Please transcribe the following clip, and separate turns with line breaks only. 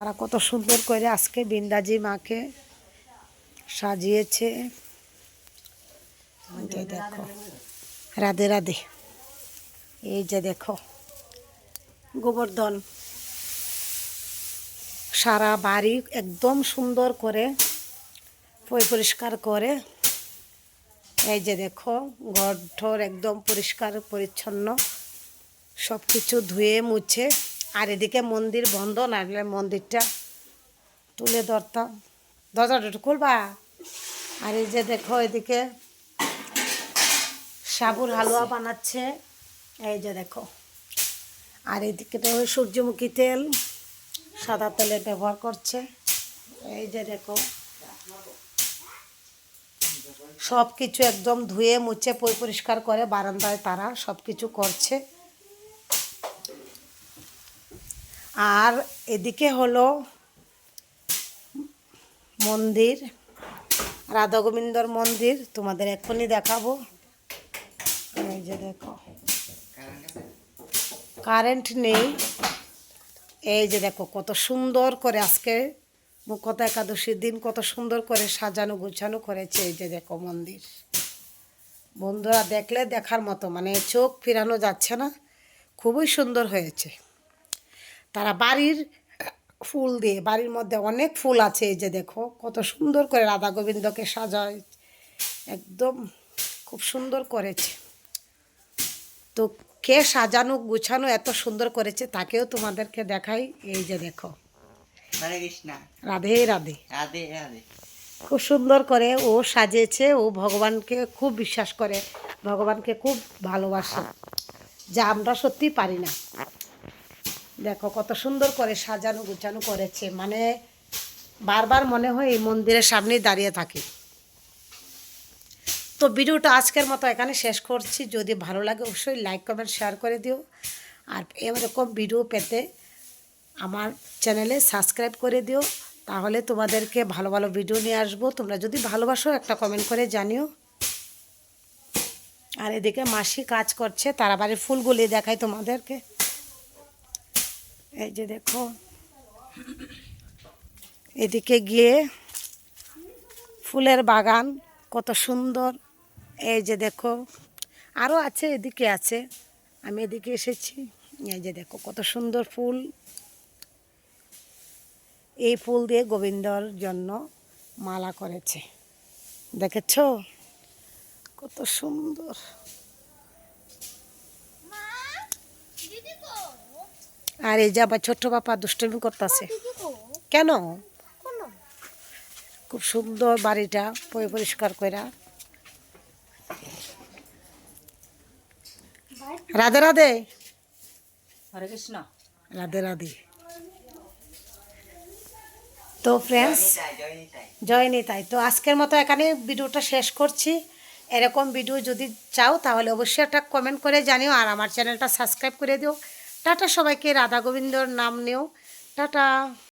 তারা কত সুন্দর করে আজকে বিন্দাজি মাকে সাজিয়েছে। দেখো, রাধে রাধে। এই যে দেখো, গোবর্ধন। সারা বাড়ি একদম সুন্দর করে পরিষ্কার করে, এই যে দেখো ঘর ঠর একদম পরিষ্কার পরিচ্ছন্ন সব কিছু ধুয়ে মুছে। আর এদিকে মন্দির বন্ধ, না মন্দিরটা তুলে ধরতাম। দরজাটা একটু খুলবা? আর এই যে দেখো এদিকে সাবুর হালুয়া বানাচ্ছে। এই যে দেখো। আর এদিকে তো সূর্যমুখী তেল, সাদা তেলের ব্যবহার করছে। এই যে দেখো। সব কিছু একদম ধুয়ে মুছে পরিষ্কার করে বারান্দায় তারা সব কিছু করছে। আর এদিকে হলো মন্দির রাধা গোবিন্দর মন্দির, তোমাদের এক্ষুনি দেখাবো। এই যে দেখো। কারেন্ট নেই। এই যে দেখো, কত সুন্দর করে আজকে মুখতা একাদশীর দিন কত সুন্দর করে সাজানো গুছানো করেছে এই যে দেখো মন্দির। বন্ধুরা, দেখলে দেখার মতো মানে চোখ ফিরানো যাচ্ছে না, খুবই সুন্দর হয়েছে। তারা বাড়ির ফুল দিয়ে বাড়ির মধ্যে অনেক ফুল আছে এই যে দেখো কত সুন্দর করে রাধা গোবিন্দকে সাজায় একদম খুব সুন্দর করেছে। তো কে সাজানো গুছানো এত সুন্দর করেছে তাকেও তোমাদেরকে দেখাই এই যে দেখো। রাধে রাধে।
রাধে রাধে।
খুব সুন্দর করে ও সাজিয়েছে ও ভগবানকে খুব বিশ্বাস করে ভগবানকে খুব ভালোবাসে। যা আমরা সত্যি পারি না। দেখো, কত সুন্দর করে সাজানো গুছানো করেছে। মানে বারবার মনে হয় এই মন্দিরের সামনেই দাঁড়িয়ে থাকি। তো ভিডিওটা আজকের মতো এখানে শেষ করছি। যদি ভালো লাগে অবশ্যই লাইক, কমেন্ট, শেয়ার করে দিও। আর এরকম ভিডিও পেতে আমার চ্যানেলে সাবস্ক্রাইব করে দিও। তাহলে তোমাদেরকে ভালো ভালো ভিডিও নিয়ে আসব। তোমরা যদি ভালোবাসো একটা কমেন্ট করে জানিও। আর এদিকে মাসি কাজ করছে তারা বাড়ির ফুলগুলি দেখাই তোমাদেরকে। এই যে দেখো। এদিকে গিয়ে ফুলের বাগান, কত সুন্দর। এই যে দেখো আরও আছে, এদিকে আছে। আমি এদিকে এসেছি। এই যে দেখো, কত সুন্দর ফুল। এই ফুল দিয়ে গোবিন্দর জন্য মালা করেছে। দেখেছ? কত সুন্দর। আর এই যে আবার ছোট্ট বাপা দুষ্টমি করতেছে। কেন? খুব সুন্দর বাড়িটা পরিষ্কার কইরা। রাধে রাধে।
হরে কৃষ্ণ।
রাধে রাধে। তো ফ্রেন্ডস জয় নিতাই তো আজকের মতো এখানে ভিডিওটা শেষ করছি। এরকম ভিডিও যদি চাও তাহলে অবশ্যই একটা কমেন্ট করে জানিও আর আমার চ্যানেলটা সাবস্ক্রাইব করে দিও। টাটা সবাইকে রাধা গোবিন্দর নাম নেও। টাটা।